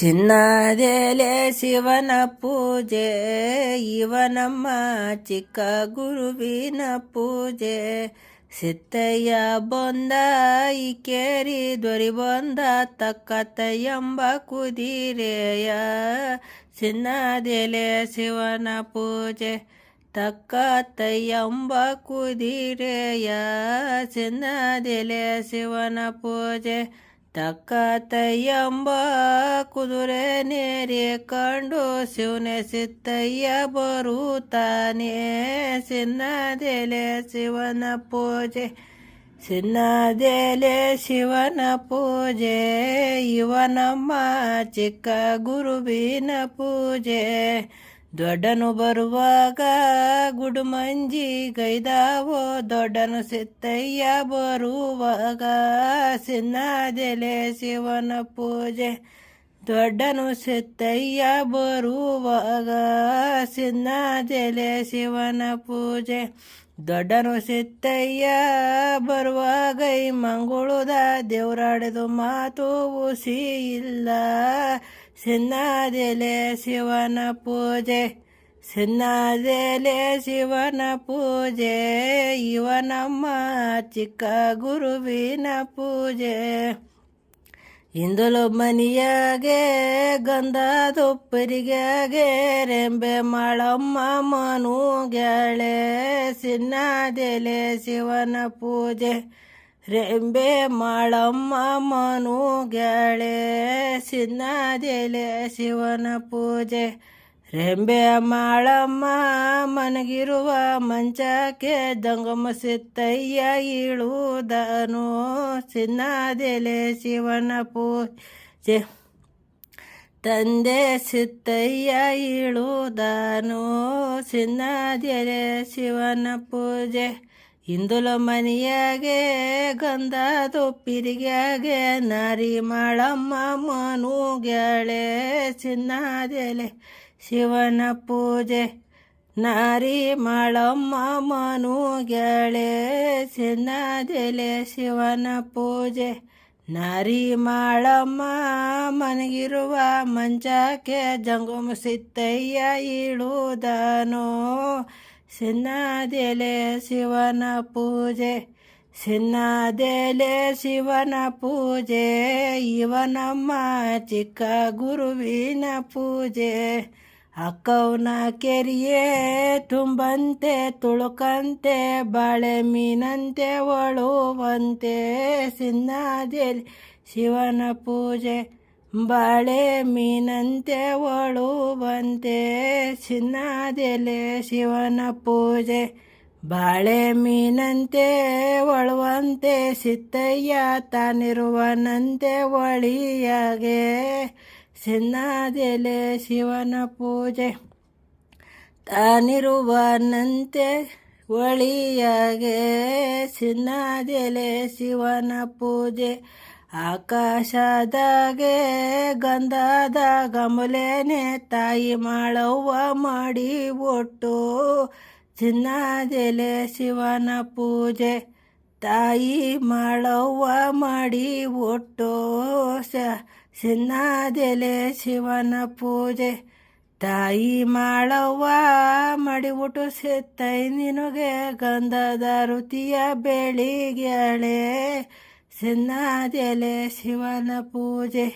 ಚಿನ್ನದೆಲೆ ಶಿವನ ಪೂಜೆ, ಇವನಮ್ಮ ಚಿಕ್ಕ ಗುರುವಿನ ಪೂಜೆ. ಸಿತ್ತಯ್ಯ ಬಂದ ಕೇರಿ ದೊರಿ ಬಂದ ತಕ್ಕತ್ತ ಎಂಬ ಕುದಿರೆಯ. ಚಿನ್ನದೆಲೆ ಶಿವನ ಪೂಜೆ ತಕ್ಕತ್ತ ಎಂಬ ಕುದಿರೆಯ. ಚಿನ್ನದೆಲೆ ಶಿವನ ಪೂಜೆ ತಕ್ಕತಯ್ಯಂಬ ಕುದುರೆ ನೇರಿ ಕಂಡು ಶಿವನೆ ಸಿತ್ತಯ್ಯ ಬರುತ್ತಾನೆ. ಸಿನ್ನದೆಲೆ ಶಿವನ ಪೂಜೆ ಸಿನ್ನದೆಲೆ ಶಿವನ ಪೂಜೆ ಇವನಮ್ಮ ಚಿಕ್ಕ ಗುರುವಿನ ಪೂಜೆ. ದೊಡ್ಡನು ಬರುವಾಗ ಗುಡುಮಂಜಿ ಗೈದಾವೋ, ದೊಡ್ಡನು ಸಿತ್ತಯ್ಯ ಬರುವಾಗ ಸಿನ್ನಾದೆಲೆ ಶಿವನ ಪೂಜೆ. ದೊಡ್ಡನು ಸಿತ್ತಯ್ಯ ಬರುವಾಗ ಸಿನ್ನಾದೆಲೆ ಶಿವನ ಪೂಜೆ. ದೊಡ್ಡನು ಸಿತ್ತಯ್ಯ ಬರುವಾಗ ಮಂಗುಳುದ ದೇವರಾಡಿದು ಮಾತು ಉಸಿ ಇಲ್ಲ. ಸಿನ್ನದೆಲೆ ಶಿವನ ಪೂಜೆ, ಸಿನ್ನಾದೆಲೆ ಶಿವನ ಪೂಜೆ ಇವನಮ್ಮ ಚಿಕ್ಕ ಗುರುವಿನ ಪೂಜೆ. ಇಂದಲು ಮನಿಯಾಗೆ ಗಂಧದೊಪ್ಪರಿಗಾಗೆ ರೆಂಬೆ ಮಾಳಮ್ಮ ಗೆಳೆ ಸಿನ್ನಾದೆಲೆ ಶಿವನ ಪೂಜೆ. ರೆಂಬೆ ಮಾಳಮ್ಮ ಮನುಗ್ಯಾಳೆ ಸಿನ್ನದೆಲೆ ಶಿವನ ಪೂಜೆ. ರೆಂಬೆ ಮಾಳಮ್ಮ ಮನಗಿರುವ ಮಂಚಕ್ಕೆ ದಂಗಮ ಸಿತ್ತಯ್ಯ ಇಳುವುದನು ಸಿನ್ನದೆಲೆ ಶಿವನ ಪೂಜೆ. ತಂದೆ ಸಿತ್ತಯ್ಯ ಇಳುವುದನು ಸಿನ್ನದೆಲೆ ಶಿವನ ಪೂಜೆ. ಇಂದುಲ ಮನೆಯಾಗೆ ಗಂಧದೊಪ್ಪಿರಿಗ್ಯಾಗೆ ನಾರಿ ಮಾಳಮ್ಮ ಗೆಳೆ ಚಿನ್ನದೆಲೆ. ಶಿವನ ಪೂಜೆ, ನಾರಿ ಮಾಳಮ್ಮ ಗೆಳೆ ಸಿನ್ನದೆಲೆ ಶಿವನ ಪೂಜೆ, ನಾರಿ ಮಾಳಮ್ಮ ಮನಗಿರುವ ಮಂಚಕ್ಕೆ ಜಂಗುಮ ಸಿತ್ತಯ್ಯ ಇಳುವುದನು ಸಿನ್ನದೆಲೆ ಶಿವನ ಪೂಜೆ ಸಿನ್ನದೆಲೆ ಶಿವನ ಪೂಜೆ, ಇವನಮ್ಮ ಚಿಕ್ಕ ಗುರುವಿನ ಪೂಜೆ. ಅಕ್ಕವನ ಕೆರಿಯೇ ತುಂಬಂತೆ, ತುಳುಕಂತೆ, ಬಾಳೆ ಮೀನಂತೆ, ಒಳುವಂತೆ ಸಿನ್ನದೆಲೆ ಶಿವನ ಪೂಜೆ. ಬಾಳೆ ಮೀನಂತೆ ಒಳುವಂತೆ ಚಿನ್ನದೆಲೆ ಶಿವನ ಪೂಜೆ. ಬಾಳೆ ಮೀನಂತೆ ಒಳುವಂತೆ ಸಿತ್ತಯ್ಯ ತಾನಿರುವನಂತೆ ಒಳಿಯಾಗೆ ಚಿನ್ನದೆಲೆ ಶಿವನ ಪೂಜೆ. ತಾನಿರುವನಂತೆ ಒಳಿಯಾಗೆ ಚಿನ್ನದೆಲೆ ಶಿವನ ಪೂಜೆ. ಆಕಾಶದಾಗೆ ಗಂಧದ ಗಮಲೇನೆ ತಾಯಿ ಮಾಳವ್ವ ಮಾಡಿ ಒಟ್ಟು ಚಿನ್ನದೆಲೆ ಶಿವನ ಪೂಜೆ ತಾಯಿ ಮಾಳವ್ವ ಮಾಡಿ ಒಟ್ಟು ಚಿನ್ನದೆಲೆ ಶಿವನ ಪೂಜೆ ತಾಯಿ ಮಾಳವ್ವ ಮಾಡಿ ಒಟ್ಟು ಸಿತ್ತೈ ನಿನಗೆ ಗಂಧದ ವೃತ್ತಿಯ ಬೆಳಿಗ್ಯಾಳೆ ಸಿನ್ನದೆಲೆ ಶಿವನ ಪೂಜೆ